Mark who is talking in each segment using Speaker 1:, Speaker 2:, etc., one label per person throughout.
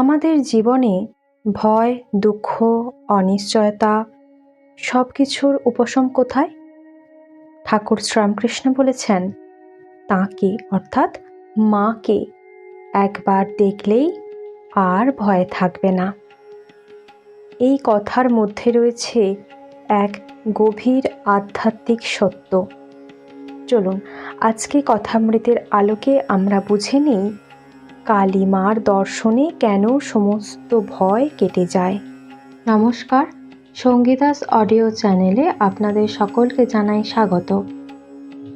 Speaker 1: আমাদের জীবনে ভয়, দুঃখ, অনিশ্চয়তা সব কিছুর উপশম কোথায়? ঠাকুর শ্রীরামকৃষ্ণ বলেছেন, তাঁকে, অর্থাৎ মাকে, একবার দেখলেই আর ভয় থাকবে না। এই কথার মধ্যে রয়েছে এক গভীর আধ্যাত্মিক সত্য। চলুন, আজকে কথামৃতের আলোকে আমরা বুঝে নিই কালী মার দর্শনে কেন সমস্ত ভয় কেটে যায়? নমস্কার সঙ্গীতাস অডিও চ্যানেলে আপনাদের সকলকে জানাই স্বাগত।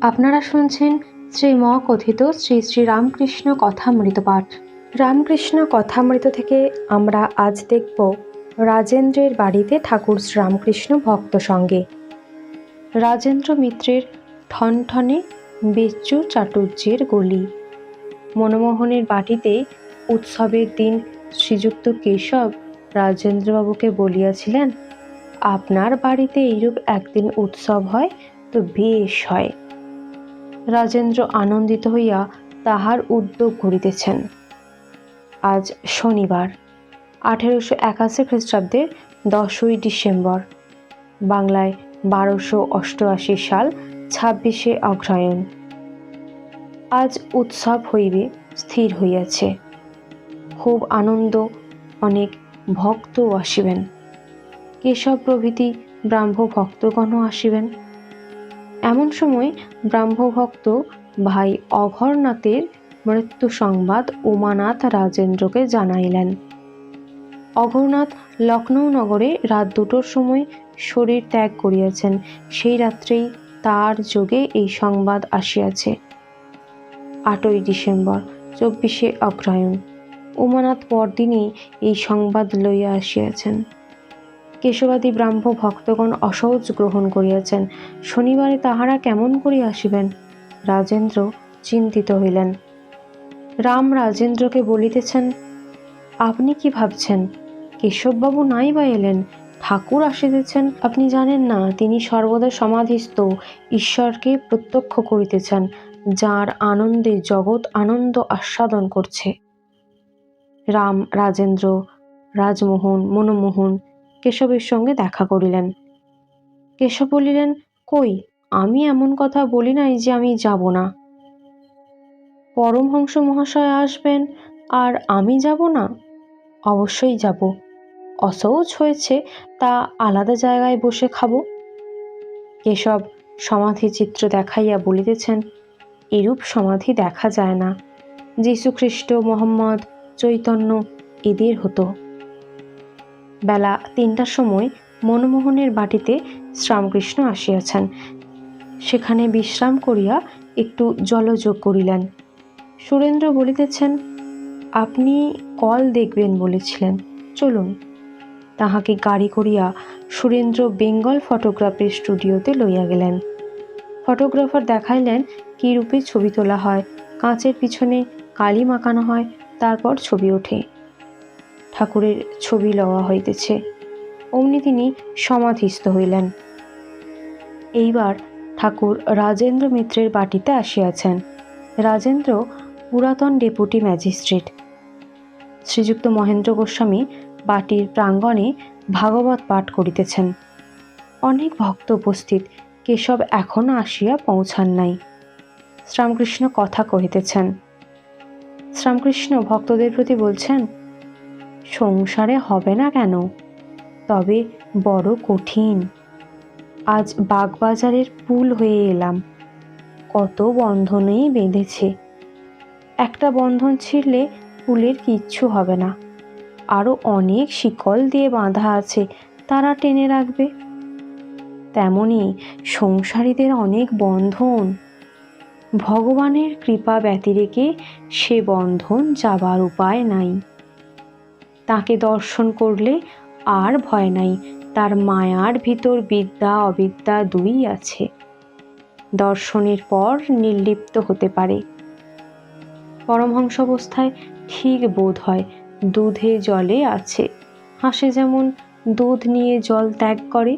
Speaker 1: আপনারা শুনছেন শ্রী ম কথিত শ্রী শ্রী রামকৃষ্ণ কথামৃত পাঠ। রামকৃষ্ণ কথামৃত থেকে আমরা আজ দেখব রাজেন্দ্রের বাড়িতে ঠাকুর শ্রীরামকৃষ্ণ ভক্ত সঙ্গে। রাজেন্দ্র মিত্রের ঠনঠনে বেচু চাটুর্যের গলি। মনমোহনের বাটিতে উৎসবের দিন শ্রীযুক্ত কেশব রাজেন্দ্রবাবুকে বলিয়াছিলেন, আপনার বাড়িতে এইরূপ একদিন উৎসব হয় তো বেশ হয়। রাজেন্দ্র আনন্দিত হইয়া তাহার উদ্যোগ করিতেছেন। আজ শনিবার, আঠেরোশো একাশি খ্রিস্টাব্দের দশই ডিসেম্বর, বাংলায় বারোশো অষ্টআশি সাল ছাব্বিশে অগ্রহায়ণ। আজ উৎসব হইবে, স্থির হইয়াছে। খুব আনন্দ, অনেক ভক্তও আসিবেন। কেশব প্রভৃতি ব্রাহ্ম ভক্তগণও আসিবেন। এমন সময় ব্রাহ্মভক্ত ভাই অঘরনাথের মৃত্যু সংবাদ উমানাথ রাজেন্দ্রকে জানাইলেন। অঘরনাথ লখনৌ নগরে রাত দুটোর সময় শরীর ত্যাগ করিয়াছেন। সেই রাত্রেই তার যোগে এই সংবাদ আসিয়াছে। আটই ডিসেম্বর, চব্বিশে অগ্রহায়ণ। উমানাথ পরদিনই এই সংবাদ লইয়া আসিয়াছেন। কেশবাদী ব্রাহ্ম ভক্তগণ অসহজ গ্রহণ করিয়াছেন। শনিবারে তাহারা কেমন করিয়া আসিবেন? রাজেন্দ্র চিন্তিত হইলেন। রাম রাজেন্দ্রকে বলিতেছেন, আপনি কি ভাবছেন? কেশববাবু নাই বা এলেন? ঠাকুর আসিতেছেন? আপনি জানেন না, তিনি সর্বদা সমাধিস্থ, ঈশ্বরকে প্রত্যক্ষ করিতেছেন। যার আনন্দে জগৎ আনন্দ আস্বাদন করছে। রাম, রাজেন্দ্র, রাজমোহন, মনমোহন কেশবের সঙ্গে দেখা করিলেন। কেশব বলিলেন, কই, আমি এমন কথা বলি নাই যে আমি যাব না। পরমহংস মহাশয় আসবেন, আর আমি যাব না? অবশ্যই যাব। অসহজ হয়েছে, তা আলাদা জায়গায় বসে খাব? কেশব সমাধি চিত্র দেখাইয়া বলিতেছেন এরূপ সমাধি দেখা যায় না। যীশুখ্রিস্ট মোহাম্মদ, চৈতন্য এদের হতো। বেলা তিনটার সময় মনমোহনের বাটিতে শ্রামকৃষ্ণ আসিয়াছেন। সেখানে বিশ্রাম করিয়া একটু জলযোগ করিলেন। সুরেন্দ্র বলিতেছেন, আপনি কল দেখবেন বলেছিলেন, চলুন। তাহাকে গাড়ি করিয়া সুরেন্দ্র বেঙ্গল ফটোগ্রাফির স্টুডিওতে লইয়া গেলেন। ফটোগ্রাফার দেখাইলেন কী রূপে ছবি তোলা হয়? কাঁচের পিছনে কালি মাখানো হয়, তারপর ছবি ওঠে। ঠাকুরের ছবি লওয়া হইতেছে। অমনি তিনি সমাধিস্থ হইলেন। এইবার ঠাকুর রাজেন্দ্র মিত্রের বাটিতে আসিয়াছেন। রাজেন্দ্র পুরাতন ডেপুটি ম্যাজিস্ট্রেট। শ্রীযুক্ত মহেন্দ্র গোস্বামী বাটির প্রাঙ্গণে ভাগবত পাঠ করিতেছেন। অনেক ভক্ত উপস্থিত, কেশব এখনও আসিয়া পৌঁছান নাই। শ্রীরামকৃষ্ণ কথা কহিতেছেন। শ্রীরামকৃষ্ণ ভক্তদের প্রতি বলছেন, সংসারে হবে না কেন? তবে বড় কঠিন। আজ বাগবাজারের পুল হয়ে এলাম। কত বন্ধনেই বেঁধেছে। একটা বন্ধন ছিঁড়লে পুলের কিচ্ছু হবে না। আরও অনেক শিকল দিয়ে বাঁধা আছে, তারা টেনে রাখবে। তেমনি সংসারীদের অনেক বন্ধন। ভগবানের কৃপা ব্যতিরেকে সে বন্ধন যাবার উপায় নাই। তাকে দর্শন করলে আর ভয় নাই, তার মায়ার ভিতর বিদ্যা অবিদ্যা দুই আছে। দর্শনের পর নির্লিপ্ত হতে পারে। পরমহংস অবস্থায় ঠিক বোধ হয় দুধে জলে আছে। হাঁসে যেমন দুধ নিয়ে জল ত্যাগ করে,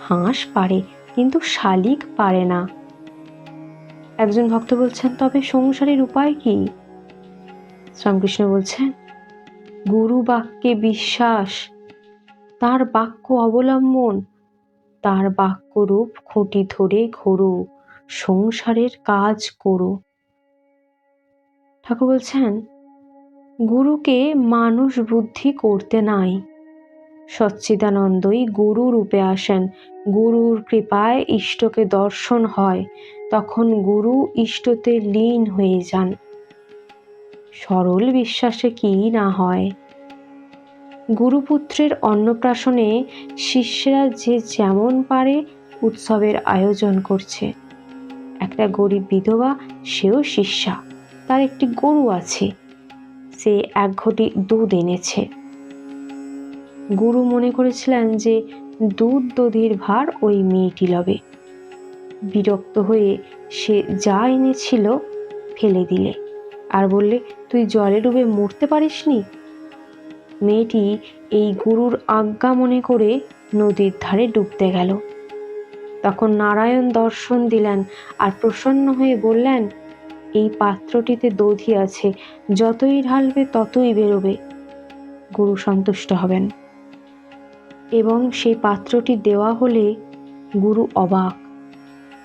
Speaker 1: হাঁস পারে, কিন্তু শালিক পারে না। একজন ভক্ত বলছেন, তবে সংসারের উপায় কি? শ্রীরামকৃষ্ণ বলছেন, গুরু বাক্যে বিশ্বাস, তার বাক্য অবলম্বন, তার বাক্যরূপ খুঁটি ধরে ঘোরো, সংসারের কাজ করো। ঠাকুর বলছেন, গুরুকে মানুষ বুদ্ধি করতে নাই সচ্চিদানন্দই গুরু রূপে আসেন। গুরুর কৃপায় ইষ্টকে দর্শন হয়। তখন গুরু ইষ্টতে লীন হয়ে যান। সরল বিশ্বাসে কি না হয়? গুরুপুত্রের অন্নপ্রাশনে শিষ্যরা যে যেমন পারে উৎসবের আয়োজন করছে। একটা গরিব বিধবা, সেও শিষ্যা। তার একটি গরু আছে। সে এক ঘটি দুধ এনেছে। গুরু মনে করেছিলেন যে দুধ দধির ভার ওই মেয়েটি লবে। বিরক্ত হয়ে সে যা এনেছিল ফেলে দিলে। আর বললে, তুই জলে ডুবে মরতে পারিসনি? মেয়েটি এই গুরুর আজ্ঞা মনে করে নদীর ধারে ডুবতে গেল। তখন নারায়ণ দর্শন দিলেন আর প্রসন্ন হয়ে বললেন, এই পাত্রটিতে দধি আছে, যতই ঢালবে ততই বেরোবে। গুরু সন্তুষ্ট হবেন। এবং সেই পাত্রটি দেওয়া হলে গুরু অবাক।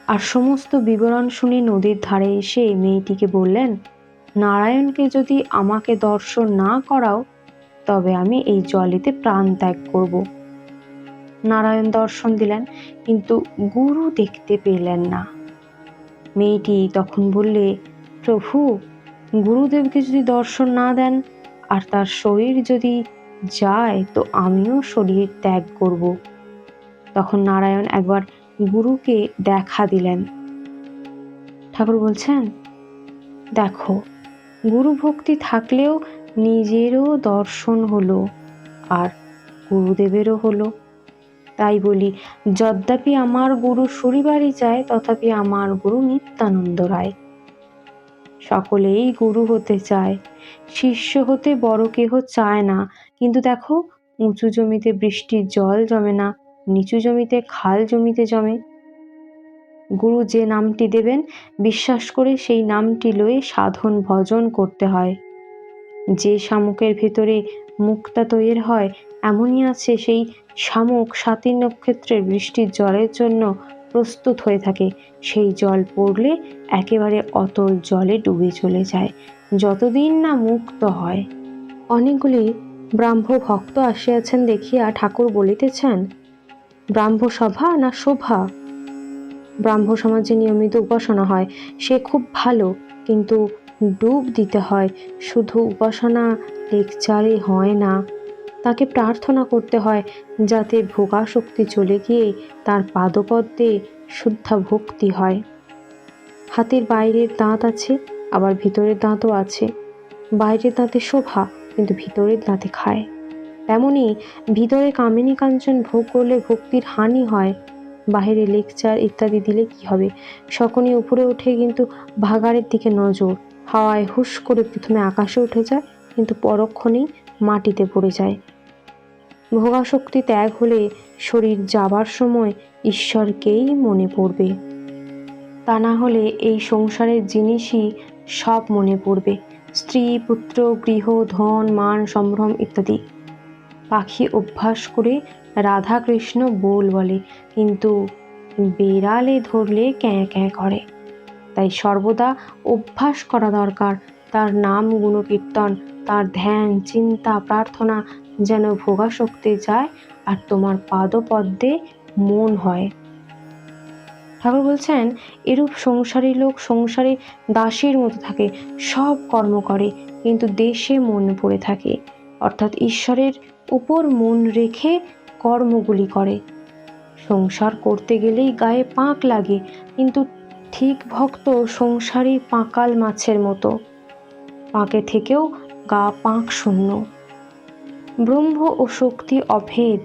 Speaker 1: আর সমস্ত বিবরণ শুনে নদীর ধারে এসে মেয়েটিকে বললেন, নারায়ণকে যদি আমাকে দর্শন না করাও, তবে আমি এই জলেতে প্রাণ ত্যাগ করব। নারায়ণ দর্শন দিলেন, কিন্তু গুরু দেখতে পেলেন না। মেয়েটি তখন বললে, প্রভু, গুরুদেবকে যদি দর্শন না দেন, আর তার শরীর যদি যায় তো আমিও শরীর ত্যাগ করব। তখন নারায়ণ একবার গুরুকে দেখা দিলেন। ঠাকুর বলছেন, দেখো, গুরু ভক্তি থাকলেও নিজেরও দর্শন হলো আর গুরুদেবেরও হলো। তাই বলি, যদ্যাপি আমার গুরু সুরিবাড়ি যায় তথাপি আমার গুরু নিত্যানন্দ রায়। সকলেই গুরু হতে চায়। শিষ্য হতে বড় কেহ চায় না। কিন্তু দেখো, উঁচু জমিতে বৃষ্টির জল জমে না, নিচু জমিতে খাল জমিতে জমে। গুরু যে নামটি দেবেন, বিশ্বাস করে সেই নামটি লয়ে সাধন ভজন করতে হয়। যে শামুকের ভেতরে মুক্তা তৈরি হয়, এমনই আছে সেই শামুক সাতী নক্ষত্রের বৃষ্টির জলের জন্য প্রস্তুত হয়ে থাকে। সেই জল পড়লে একেবারে অতল জলে ডুবে চলে যায়। যতদিন না মুক্ত হয়। অনেকগুলি ব্রাহ্ম ভক্ত আসিয়াছেন দেখিয়া ঠাকুর বলিতেছেন, ব্রাহ্ম সভা না শোভা? ব্রাহ্ম সমাজে নিয়মিত উপাসনা হয়। সে খুব ভালো, কিন্তু ডুব দিতে হয়। শুধু উপাসনা, লেকচারে হয় না। তাকে প্রার্থনা করতে হয়, যাতে ভোগাশক্তি চলে গিয়ে তার পাদপদ্মে শুদ্ধা ভক্তি হয়। হাতের বাইরের দাঁত আছে, আবার ভিতরের দাঁতও আছে। বাইরের দাঁতে শোভা, কিন্তু ভিতরের দাঁতে খায়। তেমনি ভিতরে কামিনী কাঞ্চন ভোগ করলে ভক্তির হানি হয়। বাহিরে লেকচার ইত্যাদি দিলে কি হবে? শকুনি উপরে ওঠে কিন্তু ভাগাড়ের দিকে নজর। হাওয়ায় হুশ করে প্রথমে আকাশে উঠে যায়, কিন্তু পরক্ষণেই মাটিতে পড়ে যায়। ভোগাশক্তি ত্যাগ হলে শরীর যাবার সময় ঈশ্বরকেই মনে পড়বে। তা না হলে এই সংসারের জিনিসই সব মনে পড়বে। স্ত্রী, পুত্র, গৃহ, ধন, মান, সম্ভ্রম ইত্যাদি। পাখি অভ্যাস করে রাধা কৃষ্ণ বোল বলে, কিন্তু বেড়ালে ধরলে ক্যাঁ ক্যাঁ করে। তাই সর্বদা অভ্যাস করা দরকার। তার নাম, গুণকীর্তন, তার ধ্যান, চিন্তা, প্রার্থনা যেন ভোগাশক্তি যায় আর তোমার পাদপদ্মে মন হয়। ঠাকুর বলছেন, এরূপ সংসারী লোক সংসারে দাসের মতো থাকে, সব কর্ম করে, কিন্তু দেশে মন পড়ে থাকে। অর্থাৎ ঈশ্বরের উপর মন রেখে কর্মগুলি করে। সংসার করতে গেলেই গায়ে পাঁক লাগে, কিন্তু ঠিক ভক্ত সংসারী পাঁকাল মাছের মতো। পাঁকে থেকেও গা পাঁক শূন্য। ব্রহ্ম ও শক্তি অভেদ।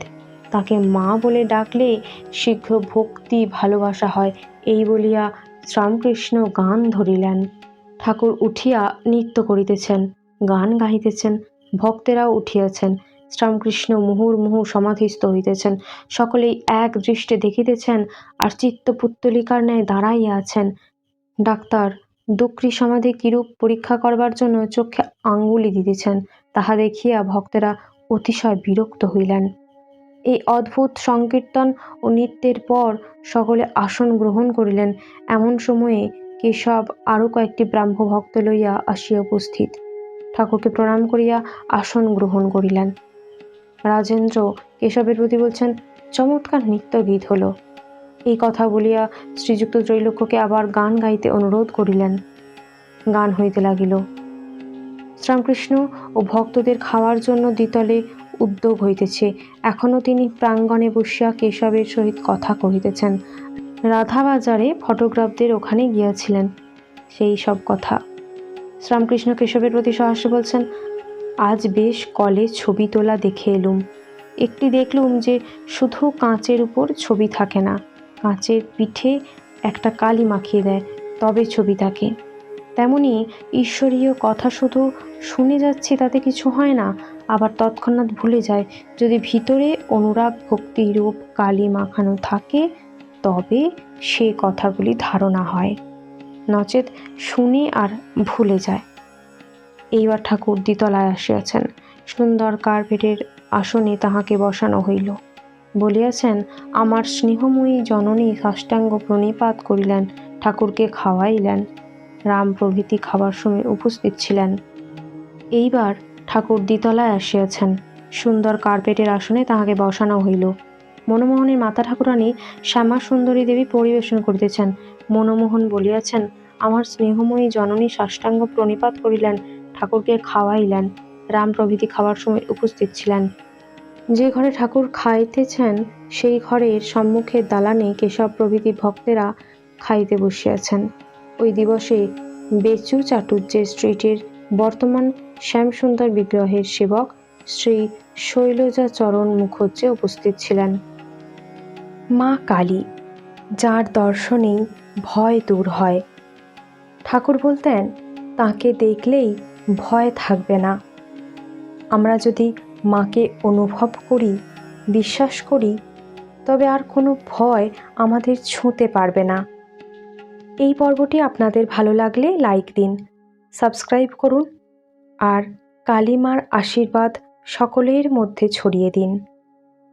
Speaker 1: তাকে মা বলে ডাকলে শীঘ্র ভক্তি ভালোবাসা হয়, এই বলিয়া শ্রীরামকৃষ্ণ গান ধরিলেন। ঠাকুর উঠিয়া নৃত্য করিতেছেন, গান গাহিতেছেন, ভক্তেরাও উঠিয়াছেন, শ্রীরামকৃষ্ণ মুহুর্মুহু সমাধিস্থ হইতেছেন, সকলেই এক দৃষ্টে দেখিতেছেন আর চিত্তপুত্তলিকার ন্যায় দাঁড়াইয়া আছেন। ডাক্তার দুক্রি সমাধি কিরূপ পরীক্ষা করবার জন্য চোখে আঙ্গুলি দিতেছেন, তাহা দেখিয়া ভক্তেরা অতিশয় বিরক্ত হইলেন। এই অদ্ভুত সংকীর্তন ও নৃত্যের পর সকলে আসন গ্রহণ করিলেন। এমন সময়ে কেশব আরও কয়েকটি ব্রাহ্ম ভক্ত লইয়া আসিয়া উপস্থিত। ঠাকুরকে প্রণাম করিয়া আসন গ্রহণ করিলেন। রাজেন্দ্র কেশবের প্রতি বলছেন, চমৎকার নৃত্য গীত হলো। এই কথা বলিয়া শ্রীযুক্ত ত্রৈলোক্যকে আবার গান গাইতে অনুরোধ করিলেন। গান হইতে লাগিল। শ্রীরামকৃষ্ণ ও ভক্তদের খাওয়ার জন্য দ্বিতলে উদ্যোগ হইতেছে। এখনও তিনি প্রাঙ্গণে বসিয়া কেশবের সহিত কথা কহিতেছেন। রাধাবাজারে ফটোগ্রাফদের ওখানে গিয়াছিলেন। সেই সব কথা। শ্রীরামকৃষ্ণ কেশবের প্রতি সহাস্য বলছেন, আজ বেশ কলে ছবি তোলা দেখে এলুম। একটি দেখলুম যে শুধু কাঁচের উপর ছবি থাকে না, কাঁচের পিঠে একটা কালি মাখিয়ে দেয়, তবে ছবি থাকে। তেমনি ঈশ্বরীয় কথা শুধু শুনে যাচ্ছি তাতে কিছু হয় না, আবার তৎক্ষণাৎ ভুলে যায়। যদি ভিতরে অনুরাগ ভক্তিরূপ কালি মাখানো থাকে, তবে সে কথাগুলি ধারণা হয়। নচেত শুনে আর ভুলে যায়। এইবার ঠাকুর দ্বিতলায় আসিয়াছেন। সুন্দর কার্পেটের আসনে তাহাকে বসানো হইল। বলিয়াছেন, আমার স্নেহময়ী জননী সাষ্টাঙ্গ প্রণিপাত করিলেন, ঠাকুরকে খাওয়াইলেন। রাম প্রভৃতি খাবার সময় উপস্থিত ছিলেন। এইবার ঠাকুর দ্বিতলায় আসিয়াছেন। সুন্দর কার্পেটের আসনে তাহাকে বসানো হইল। মনমোহনের মাতা ঠাকুরানী শ্যামা সুন্দরী দেবী পরিবেশন করিতেছেন। মনমোহন বলিয়াছেন, আমার স্নেহময়ী জননী সাষ্টাঙ্গ প্রণিপাত করিলেন, ঠাকুরকে খাওয়াইলেন। রাম প্রভৃতি খাওয়ার সময় উপস্থিত ছিলেন। যে ঘরে ঠাকুর খাইতেছেন, সেই ঘরের সম্মুখের দালানে কেশব প্রভৃতি ভক্তেরা খাইতে বসিয়াছেন। ওই দিবসে বেচু চাটুর্যের স্ট্রিটের বর্তমান শ্যামসুন্দর বিগ্রহের সেবক শ্রী শৈলজাচরণ মুখুজ্জে উপস্থিত ছিলেন। মা কালী, যার দর্শনেই ভয় দূর হয়। ঠাকুর বলতেন, তাকে দেখলেই ভয় থাকবে না। আমরা যদি মাকে অনুভব করি, বিশ্বাস করি, তবে আর কোনো ভয় আমাদের ছুঁতে পারবে না। এই পর্বটি আপনাদের ভালো লাগলে লাইক দিন, সাবস্ক্রাইব করুন আর কালিমার আশীর্বাদ সকলের মধ্যে ছড়িয়ে দিন।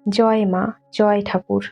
Speaker 1: জয় মা, জয় ঠাকুর।